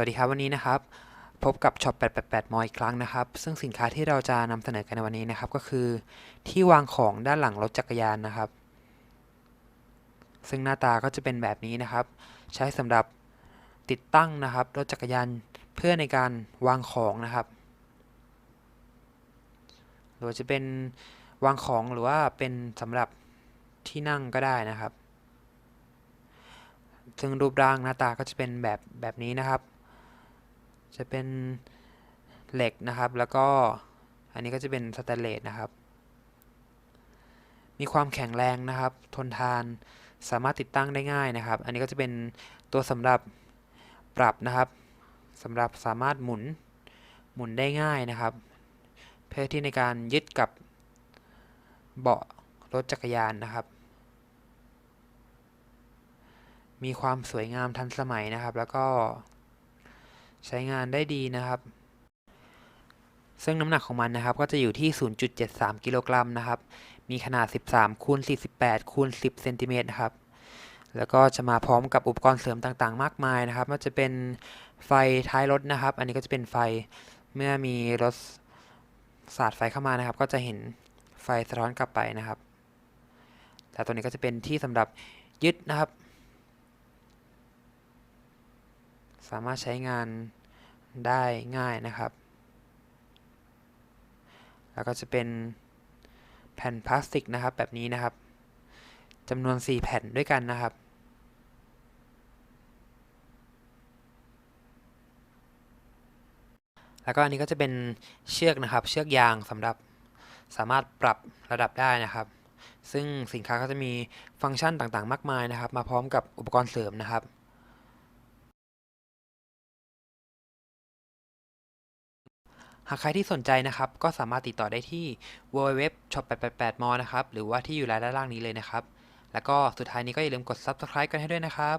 วัสดีครับวันนี้นะครับ พบกับช็อป888 มออีกครั้งนะครับ ซึ่งสินค้าที่เราจะนำเสนอกันในวันนี้นะครับ ก็คือที่วางของด้านหลังรถจักรยานนะครับ ซึ่งหน้าตาก็จะเป็นแบบนี้นะครับ ใช้สำหรับติดตั้งนะครับ รถจักรยานเพื่อในการวางของนะครับหรือจะเป็นวางของหรือว่าเป็นสำหรับที่นั่งก็ได้นะครับซึ่งรูปร่างหน้าตาก็จะเป็นแบบแบบนี้นะครับ จะเป็นเหล็กนะครับแล้วก็อันนี้ก็จะเป็นสแตนเลสนะครับมีความแข็งแรงนะครับ ทนทานสามารถติดตั้งได้ง่ายนะครับ อันนี้ก็จะเป็นตัวสำหรับปรับนะครับสำหรับสามารถหมุนหมุนได้ง่ายนะครับ เพื่อที่ในการยึดกับเบาะรถจักรยานนะครับ มีความสวยงามทันสมัยนะครับ แล้วก็ ใช้งานได้ดีนะครับ ซึ่งน้ำหนักของมันนะครับ ก็จะอยู่ที่ 0.73 กิโลกรัมนะครับ มีขนาด 13คูณ48คูณ10เซนติเมตรนะครับ แล้วก็จะมาพร้อมกับอุปกรณ์เสริมต่างๆ มากมายนะครับว่าจะเป็นไฟท้ายรถนะครับ อันนี้ก็จะเป็นไฟเมื่อมีรถสาดไฟเข้ามานะครับ ก็จะเห็นไฟสะท้อนกลับไปนะครับ แต่ตัวนี้ก็จะเป็นที่สำหรับยึดนะครับ สามารถใช้งาน ได้ง่ายนะครับ แล้วก็จะเป็นแผ่นพลาสติกนะครับแบบนี้นะครับจำนวน 4 แผ่นด้วยกันนะครับ แล้วก็อันนี้ก็จะเป็นเชือกนะครับ เชือกยางสำหรับสามารถปรับระดับได้นะครับ ซึ่งสินค้าก็จะมีฟังก์ชันต่างๆ มากมายนะครับ มาพร้อมกับอุปกรณ์เสริมนะครับ หากใครที่สนใจนะครับ ก็สามารถติดต่อได้ที่ www.shop888m นะครับ หรือว่าที่อยู่รายด้านล่างนี้เลยนะครับ แล้วก็สุดท้ายนี้ก็อย่าลืมกด subscribe กันให้ด้วยนะครับ